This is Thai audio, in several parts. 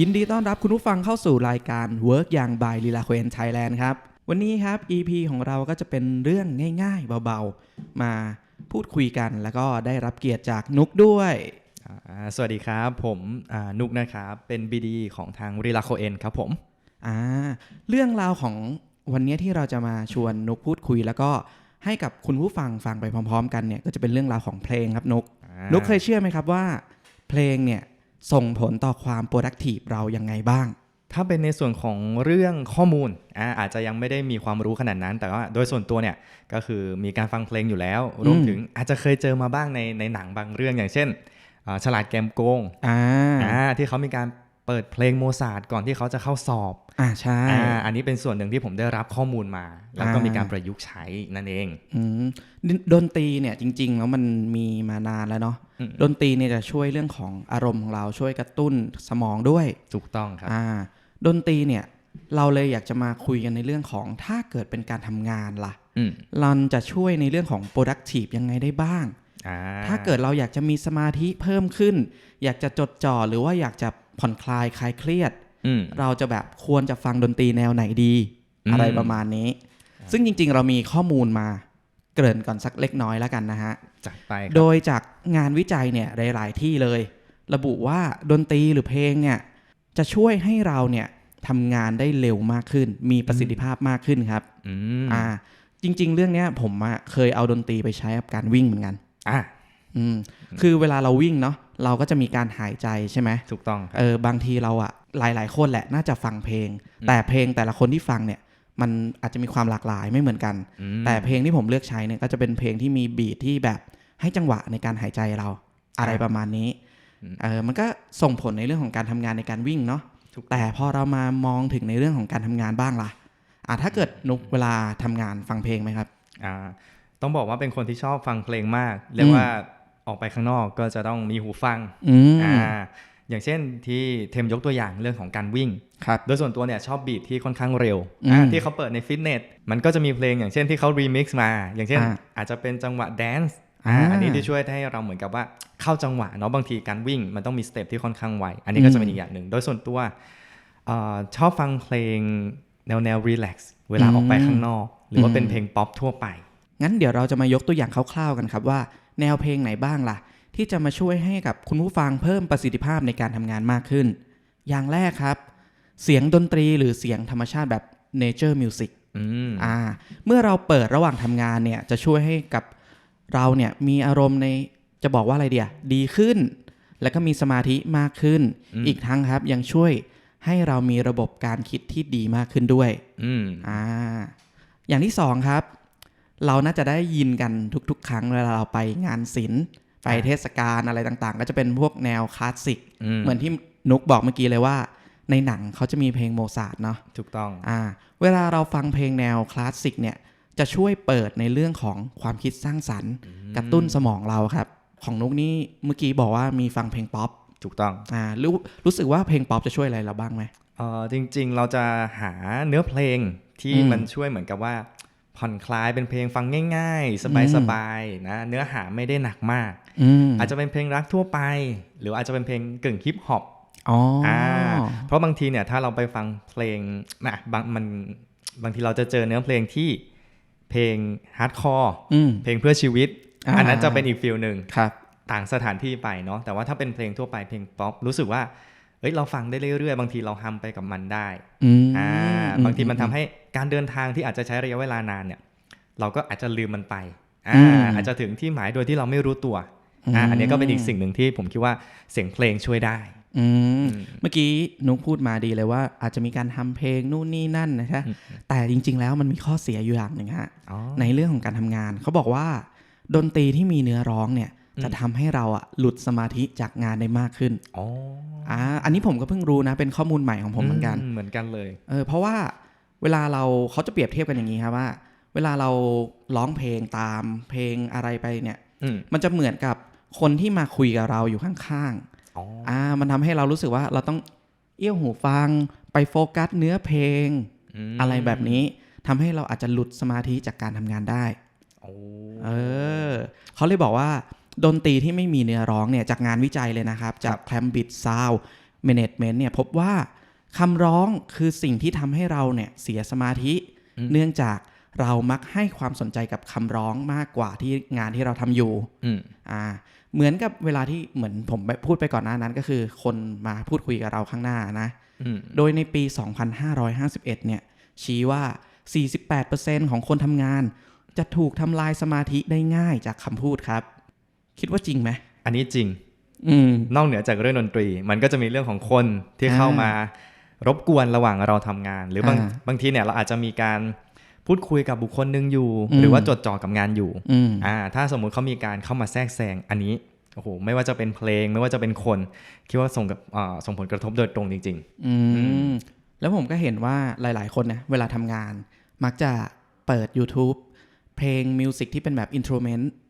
ยินดีต้อนรับคุณผู้ฟังเข้าสู่รายการ Work อย่าง by ลีลาเคนไทยแลนด์ครับ วันนี้ครับ EP ของเราก็จะเป็นเรื่องง่ายๆ เบาๆ มาพูดคุยกัน แล้วก็ได้รับเกียรติจากนุกด้วยอ่าสวัสดีครับ ผมอ่านุกนะครับ เป็น BD ของทางรีลาโคเอนครับผม อ่าเรื่องราวของวันนี้ที่เราจะมาชวนนุกพูดคุย แล้วก็ให้กับคุณผู้ฟังฟังไปพร้อม ๆ กันเนี่ยก็จะเป็นเรื่องราวของเพลงครับนุกอ่านุกเคยเชื่อไหมครับว่า เพลงเนี่ย ส่งผลต่อความ productive เรายังไงบ้าง ถ้าเป็นในส่วนของเรื่องข้อมูลอ่าอาจจะยังไม่ได้มีความรู้ขนาดนั้น แต่ว่าโดยส่วนตัวเนี่ยก็คือมีการฟังเพลงอยู่แล้ว รวมถึงอาจจะเคยเจอมาบ้างในในหนังบางเรื่องอย่างเช่นอ่าฉลาดแกมโกงอ่าอ่าที่เขามีการ เปิดเพลงโมซาร์ทก่อนที่เขาจะเข้าสอบอ่าใช่อ่าอันนี้เป็นส่วนหนึ่งที่ผมได้รับข้อมูลมา แล้วก็อ่ามีมีการประยุกต์ใช้นั่นเองอืมดดนตรีเนี่ยจริง ๆ แล้วมันมีมานานแล้วเนาะอืมดนตรีเนี่ยจะช่วยเรื่องของอารมณ์ของเราช่วยกระตุ้นสมองด้วยถูกต้องครับอ่าดนตรีเนี่ยเราเลยอยากจะมาคุยกันในเรื่องของถ้าเกิดเป็นการทำงานล่ะอืมมันจะช่วยในเรื่องของ productive ยังไงได้บ้างอ่าถ้าเกิดเราอยากจะมีสมาธิเพิ่มขึ้น อยากจะจดจ่อหรือว่าอยากจะ ผ่อนคลายคลายเครียดอืมเราจะแบบควรจะฟังดนตรีแนวไหนดีอืมอะไรประมาณนี้ ซึ่งจริง ๆ เรามีข้อมูลมาเกริ่นก่อนสักเล็กน้อยแล้วกันนะฮะจัดไปครับโดยจากงานวิจัยเนี่ยหลาย ๆ ที่เลย ระบุว่าดนตรีหรือเพลงเนี่ยจะช่วยให้เราเนี่ยทำงานได้เร็วมากขึ้น มีประสิทธิภาพมากขึ้นครับอืมอ่า จริง ๆ เรื่องเนี้ยผมอะเคยเอาดนตรีไปใช้กับการวิ่งเหมือนกัน อะ อืมคือเวลาเราวิ่งเนาะเราก็จะมีการหายใจใช่ไหมถูกต้องครับเออบางทีเราอะหลาย ๆ คนแหละน่าจะฟังเพลง แต่เพลงแต่ละคนที่ฟังเนี่ย มันอาจจะมีความหลากหลายไม่เหมือนกันอืมแต่เพลงที่ผมเลือกใช้เนี่ยก็จะเป็นเพลงที่มีบีทที่แบบให้จังหวะในการหายใจเราอะไรครับประมาณนี้อืมเออมันก็ส่งผลในเรื่องของการทำงานในการวิ่งเนาะถูกแต่พอเรามามองถึงในเรื่องของการทำงานบ้างล่ะอะถ้าเกิดนุกเวลาทำงานฟังเพลงไหมครับอ่าต้องบอกว่าเป็นคนที่ชอบฟังเพลงมากเรียกว่า ออกไปข้างนอกก็จะต้องมีหูฟังอืมอ่าอย่างเช่นที่เทมยกตัวอย่างเรื่องของการวิ่งครับโดยส่วนตัวเนี่ยชอบบีทที่ค่อนข้างเร็วอืมอ่าที่เขาเปิดในฟิตเนสมันก็จะมีเพลงอย่างเช่นที่เขารีมิกซ์มา อย่างเช่นอ่าอาจจะเป็นจังหวะแดนซ์อ่าอันนี้ที่ช่วยให้เราเหมือนกับว่าเข้าจังหวะเนาะบางทีการวิ่งมันต้องมีสเต็ปที่ค่อนข้างไว อันนี้ก็จะเป็นอีกอย่างหนึ่ง โดยส่วนตัวเอ่อชอบฟังเพลงแนวแนวรีแลกซ์เวลาออกไปข้างนอก หรือว่าเป็นเพลงป๊อปทั่วไป งั้นเดี๋ยวเราจะมายกตัวอย่างคร่าวๆกันครับว่า แนวเพลงไหนบ้างล่ะ ที่จะมาช่วยให้กับคุณผู้ฟังเพิ่มประสิทธิภาพในการทำงานมากขึ้น อย่างแรกครับ เสียงดนตรีหรือเสียงธรรมชาติแบบ nature music อืมอ่า เมื่อเราเปิดระหว่างทำงานเนี่ยจะช่วยให้กับเราเนี่ยมีอารมณ์ในจะบอกว่าอะไรเดียดีขึ้น แล้วก็มีสมาธิมากขึ้นอืมอีกทั้งครับยังช่วยให้เรามีระบบการคิดที่ดีมากขึ้นด้วย อืม อ่า อย่างที่สองครับ เราน่าจะได้ยินกันทุกๆ ครั้งเวลาเราไปงานศิลป์ไปเทศกาลอะไรต่างๆ ก็จะเป็นพวกแนวคลาสสิกอืมเหมือนที่นุกบอกเมื่อกี้เลยว่า ในหนังเขาจะมีเพลงโมซาร์ทเนาะถูกต้องอ่าเวลาเราฟังเพลงแนวคลาสสิกเนี่ยจะช่วยเปิดในเรื่องของความคิดสร้างสรรค์ กระตุ้นสมองเราครับ ของนุกนี่เมื่อกี้บอกว่ามีฟังเพลงป๊อปถูกต้องอ่ารู้รู้สึกว่าเพลงป๊อปจะช่วยอะไรเราบ้างไหมเออจริง ๆ เราจะหาเนื้อเพลงที่อืมมันช่วยเหมือนกับว่า ผ่อนคลายเป็นเพลงฟังง่าย ๆ สบายๆนะเนื้อหาไม่ได้หนักมากอืมอาจจะเป็นเพลงรักทั่วไป หรืออาจจะเป็นเพลงกึ่งฮิปฮอปอ๋อออ่าเพราะบางทีเนี่ยถ้าเราไปฟังเพลงนะบางมันบางทีเราจะเจอเนื้อเพลงที่เพลงฮาร์ดคอร์อืมเพลงเพื่อชีวิตอ่าอันนั้นจะเป็นอีกฟิลหนึ่งครับต่างสถานที่ไปเนาะแต่ว่าถ้าเป็นเพลงทั่วไปเพลงป๊อปรู้สึกว่า เอ้ยเราฟังได้เรื่อยๆ บางทีเราฮัมไปกับมันได้อืมอ่าบางทีมันทำให้การเดินทางที่อาจจะใช้ระยะเวลานานเนี่ย เราก็อาจจะลืมมันไปอ่าอืมอาจจะถึงที่หมายโดยที่เราไม่รู้ตัวอืมอ่าอันนี้ก็เป็นอีกสิ่งหนึ่งที่ผมคิดว่าเสียงเพลงช่วยได้อืมเมื่อกี้นุกพูดมาดีเลยว่า อาจจะมีการทำเพลงนู่นนี่นั่นนะฮะแต่จริง ๆ แล้วมันมีข้อเสียอยู่อย่างหนึ่งฮะอ๋อในเรื่องของการทำงานเขาบอกว่า ดนตรีที่มีเนื้อร้องเนี่ย จะทำให้เราอะหลุดสมาธิจากงานได้มากขึ้นอ๋ออ่าอันนี้ผมก็เพิ่งรู้นะ เป็นข้อมูลใหม่ของผมเหมือนกัน เหมือนกันเลย เออ เพราะว่าเวลาเราเขาจะเปรียบเทียบกันอย่างนี้ครับว่า เวลาเราร้องเพลงตามเพลงอะไรไปเนี่ยอืมมันจะเหมือนกับคนที่มาคุยกับเราอยู่ข้างอ๋อๆอ่า มันทำให้เรารู้สึกว่าเราต้องเอี้ยวหูฟังไปโฟกัสเนื้อเพลงมอะไรแบบนี้ทำให้เราอาจจะหลุดสมาธิจากการทำงานได้โอ้เออเขาเลยบอกว่า ดนตรีที่ไม่มีเนื้อร้องเนี่ยจากงานวิจัยเลยนะครับ จาก Cambridge Sound Management เนี่ยพบว่าคำร้องคือสิ่งที่ทำให้เราเนี่ยเสียสมาธิ เนื่องจากเรามักให้ความสนใจกับคำร้องมากกว่าที่งานที่เราทำอยู่อืมอ่าเหมือนกับเวลาที่เหมือนผมพูดไปก่อนหน้านั้นก็คือ คนมาพูดคุยกับเราข้างหน้านะอืมโดยในปี 2551 เนี่ยชี้ว่า 48%ของคนทำงาน จะถูกทำลายสมาธิได้ง่ายจากคำพูดครับ คิดว่าจริงไหมอันนี้จริงอืมนอกเหนือจากเรื่องดนตรี มันก็จะมีเรื่องของคนที่อ่าเข้ามารบกวนระหว่างเราทำงาน หรือบางอ่าบางทีเนี่ยเราอาจจะมีการพูดคุยกับบุคคลหนึ่งอยู่อืมหรือว่าจดจ่อกับงานอยู่อืมอ่าถ้าสมมุติเขามีการเข้ามาแทรกแซงอันนี้โอ้โหไม่ว่าจะเป็นเพลงไม่ว่าจะเป็นคน คิดว่าส่งกับอ่าส่งผลกระทบโดยตรงจริงอืมแล้วผมก็เห็นว่าหลาย ๆ คนนะเวลาทำงาน มักจะเปิด YouTube เพลงมิวสิกที่เป็นแบบอินโทรเมนต์ๆอืมเออ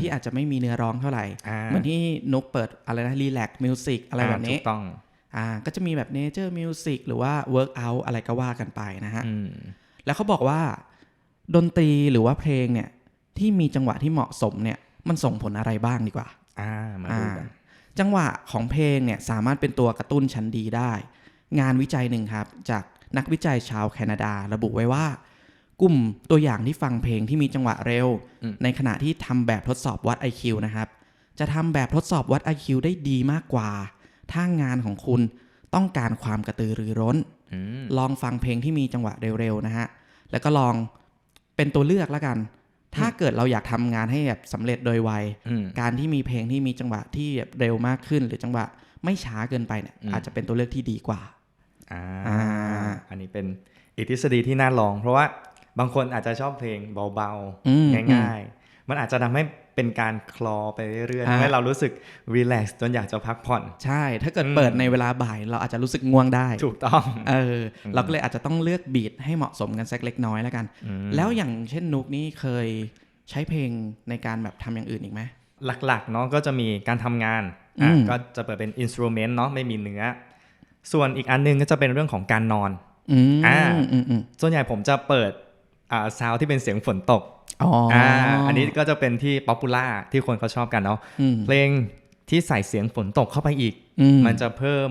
ที่อาจจะไม่มีเนื้อร้องเท่าไหร่อ่าเหมือนที่นุกเปิดอะไรนะรีแลกมิวสิกอะไรแบบนี้ถูกต้องอ่าก็จะมีแบบเนเจอร์มิวสิกหรือว่าเวิร์กอัอะไรก็ว่ากันไปนะฮะอืมแล้วเขาบอกว่า ดนตรีหรือว่าเพลงเนี่ย ที่มีจังหวะที่เหมาะสมเนี่ย มันส่งผลอะไรบ้างดีกว่า อ่ามาดูกันอ่าจังหวะของเพลงเนี่ย สามารถเป็นตัวกระตุ้นชั้นดีได้ งานวิจัยหนึ่งครับ จากนักวิจัยชาวแคนาดา ระบุไว้ว่า กลุ่มตัวอย่างที่ฟังเพลงที่มีจังหวะเร็วอืมในขณะที่ทำแบบทดสอบวัด IQ นะครับ จะทำแบบทดสอบวัด IQ ได้ดีมากกว่า ถ้างานของคุณต้องการความกระตือรือร้นอืมลองฟังเพลงที่มีจังหวะเร็วๆนะฮะ แล้วก็ลองเป็นตัวเลือกแล้วกัน ถ้าเกิดเราอยากทำงานให้แบบสำเร็จโดยไวอืมการที่มีเพลงที่มีจังหวะที่แบบเร็วมากขึ้น หรือจังหวะไม่ช้าเกินไปเนี่ยอืมอาจจะเป็นตัวเลือกที่ดีกว่าอ่าอ่าอันนี้เป็นอีกทฤษฎีที่น่าลอง เพราะว่า บางคนอาจจะชอบเพลงเบาอืมๆง่ายๆ มันอาจจะทำให้เป็นการคลอไปเรื่อยๆอ่าทำให้เรารู้สึกรีแลกซ์จนอยากจะพักผ่อน ใช่ ถ้าเกิดอืมเปิดในเวลาบ่าย เราอาจจะรู้สึกง่วงได้ ถูกต้อง เออ เราก็เลยอาจจะต้องเลือกบีทให้เหมาะสมกันสักเล็กน้อยแล้วกันอืมแล้วอย่างเช่นนุกนี่เคยใช้เพลงในการแบบทำอย่างอื่นอีกไหม หลักๆเนาะก็จะมีการทำงานอะอืมก็จะเปิดเป็นอินสตูเมนต์เนาะไม่มีเนื้อ ส่วนอีกอันหนึงก็จะเป็นเรื่องของการนอนอืมอ่าอืมอืมส่วนใหญ่ผมจะเปิดอ่า ซาวที่เป็นเสียงฝนตกอ๋อออ่าอันนี้ก็จะเป็นที่ป๊อปปูล่าที่คนเขาชอบกันเนาะอืมเพลงที่ใส่เสียงฝนตกเข้าไปอีกอืมันจะเพิ่ม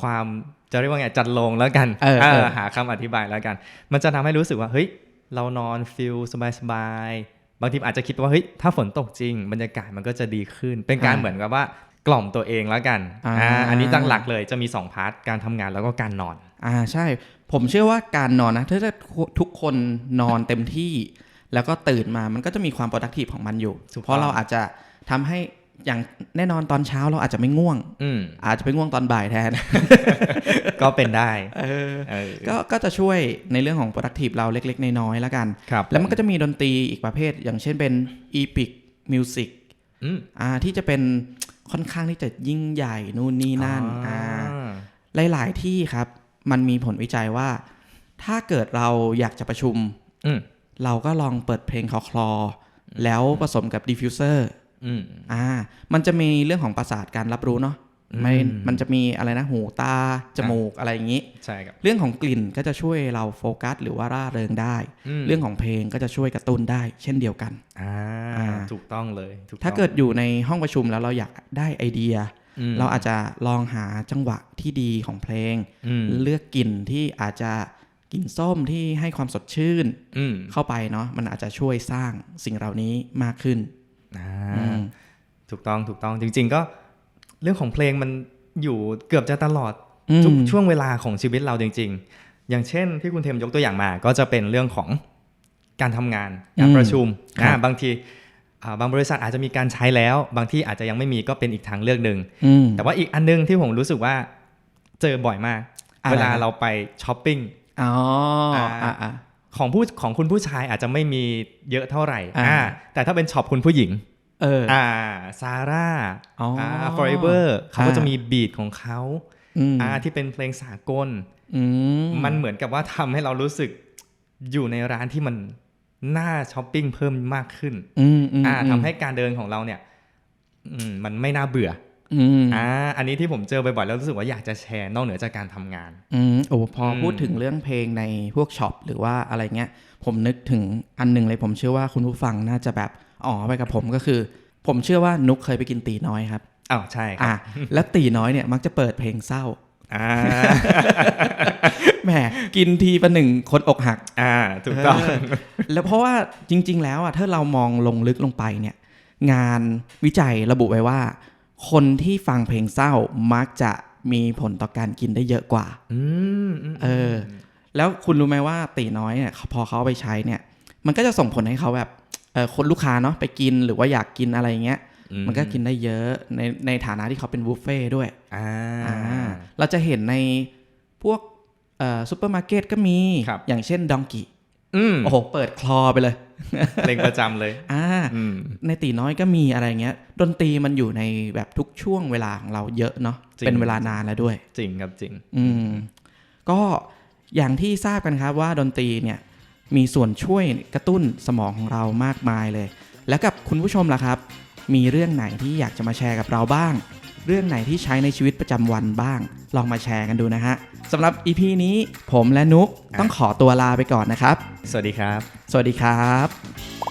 ความจะเรียกว่าไงจัดลงแล้วกันเออเออเออหาคำอธิบายแล้วกัน มันจะทำให้รู้สึกว่าเฮ้ยเรานอนฟิลสบายๆบางทีอาจจะคิดว่าเฮ้ยถ้าฝนตกจริง บรรยากาศมันก็จะดีขึ้น เป็นการเหมือนกับว่า กล่อมตัวเองแล้วกันอ่าอันนี้ตั้งหลักเลยจะมีสองพาร์ทการทำงานแล้วก็การนอนอ่าใช่ ผมเชื่อว่าการนอนนะถ้าทุกคนนอนเต็มที่ แล้วก็ตื่นมามันก็จะมีความ productive ของมันอยู่ถูกต้องเพราะเราอาจจะทำให้อย่างแน่นอนตอนเช้าเราอาจจะไม่ง่วง อืมอาจจะไปง่วงตอนบ่ายแทน ก็เป็นได้เออเออก็ก็จะช่วยในเรื่องของ productive เราเล็ก ๆ น้อยๆแล้วกันครับแล้วมันก็จะมีดนตรีอีกประเภท อย่างเช่นเป็น epic music อืมอ่าที่จะเป็น ค่อนข้างที่จะยิ่งใหญ่นู่นนี่นั่นอ่าหลาย ๆ ที่ครับ มันมีผลวิจัยว่า ถ้าเกิดเราอยากจะประชุมอืมเราก็ลองเปิดเพลงคลอคลอๆแล้วผสมกับดิฟฟิวเซอร์อืมอ่า มันจะมีเรื่องของประสาทการรับรู้เนาะอืม ไม่มันจะมีอะไรนะหูตา จมูกอะไรอย่างนี้ใช่ครับเรื่องของกลิ่นก็จะช่วยเราโฟกัส หรือว่าร่าเริงได้มเรื่องของเพลงก็จะช่วยกระตุ้นได้ เช่นเดียวกันอ่าอ่าถูกต้องเลยถูกต้องถ้าเกิดอยู่ในห้องประชุมแล้วเราอยากได้ไอเดียอืมเราอาจจะลองหาจังหวะที่ดีของเพลงอืมเลือกกลิ่นที่อาจจะกลิ่นส้มที่ให้ความสดชื่นอืมเข้าไปเนาะมันอาจจะช่วยสร้างสิ่งเหล่านี้มากขึ้นอ่าอืมถูกต้องถูกต้องจริง ๆ ก็ เรื่องของเพลงมันอยู่เกือบจะตลอดอืมทุกช่วงเวลาของชีวิตเราจริง ๆ อย่างเช่นที่คุณเทมยกตัวอย่างมา ก็จะเป็นเรื่องของการทำงานการประชุมครับอ่าบางทีอ่าบางบริษัทอาจจะมีการใช้แล้ว บางที่อาจจะยังไม่มีก็เป็นอีกทางเลือกหนึ่งอืมแต่ว่าอีกอันนึงที่ผมรู้สึกว่าเจอบ่อยมากอะไรเวลาครับเราไปช้อปปิ้งอ๋ออ่าอ่าอ่าของผู้ของคุณผู้ชายอาจจะไม่มีเยอะเท่าไหร่อ่าอ่าแต่ถ้าเป็นช็อปคุณผู้หญิง เอออ่าซาร่าอ๋ออ่อ่า forever เขาก็อ่าจะมีบีทของเขาอืมอ่าที่เป็นเพลงสากลอืมมันเหมือนกับว่าทำให้เรารู้สึกอยู่ในร้านที่มันน่าช้อปปิ้งเพิ่มมากขึ้นอืมอืมอ่าทำให้การเดินของเราเนี่ยอืมมันไม่น่าเบื่ออืมอ่าอันนี้ที่ผมเจอบ่อยๆแล้วรู้สึกว่าอยากจะแชร์นอกเหนือจากการทำงานอืมโอ้พออมพูดถึงเรื่องเพลงในพวกช็อปหรือว่าอะไรเงี้ย ผมนึกถึงอันหนึ่งเลยผมเชื่อว่าคุณผู้ฟังน่าจะแบบ อ๋อไปกับผมก็คือ ผมเชื่อว่านุกเคยไปกินตีน้อยครับอ้าวใช่ครัอะบแล้วตีน้อยเนี่ยมักจะเปิดเพลงเศร้าอ่าแหมกินทีประหนึ่งคนอกหัก อ่าถูกต้องเออแล้วเพราะว่าจริง ๆ แล้วอะถ้าเรามองลงลึกลงไปเนี่ย งานวิจัยระบุไว้ว่า คนที่ฟังเพลงเศร้ามักจะมีผลต่อการกินได้เยอะกว่า อืมอืมเออ แล้วคุณรู้ไหมว่าตีน้อยเนี่ยพอเขาเอาไปใช้เนี่ย มันก็จะส่งผลให้เขาแบบเออ คนลูกค้าเนาะไปกินหรือว่าอยากกินอะไรเงี้ยมันก็กินได้เยอะในในฐานะที่เขาเป็นบุฟเฟ่ต์ด้วยอ่าอ่าเราจะเห็นในพวกเอ่อซูเปอร์มาร์เก็ตก็มีครับอย่างเช่นดองกิอืมโอ้โหเปิดคลอไปเลยเพลงประจำเลยอ่าอืมในตีน้อยก็มีอะไรเงี้ย ดนตรีมันอยู่ในแบบทุกช่วงเวลาของเราเยอะเนาะจริงเป็นเวลานานแล้วด้วย จริงครับจริง อืมก็อย่างที่ทราบกันครับว่าดนตรีเนี่ย มีส่วนช่วยกระตุ้นสมองของเรามากมายเลย แล้วกับคุณผู้ชมล่ะครับ มีเรื่องไหนที่อยากจะมาแชร์กับเราบ้าง เรื่องไหนที่ใช้ในชีวิตประจำวันบ้าง ลองมาแชร์กันดูนะฮะสำหรับ EP นี้ผมและนุกต้องขอตัวลาไปก่อนนะครับ สวัสดีครับ สวัสดีครับ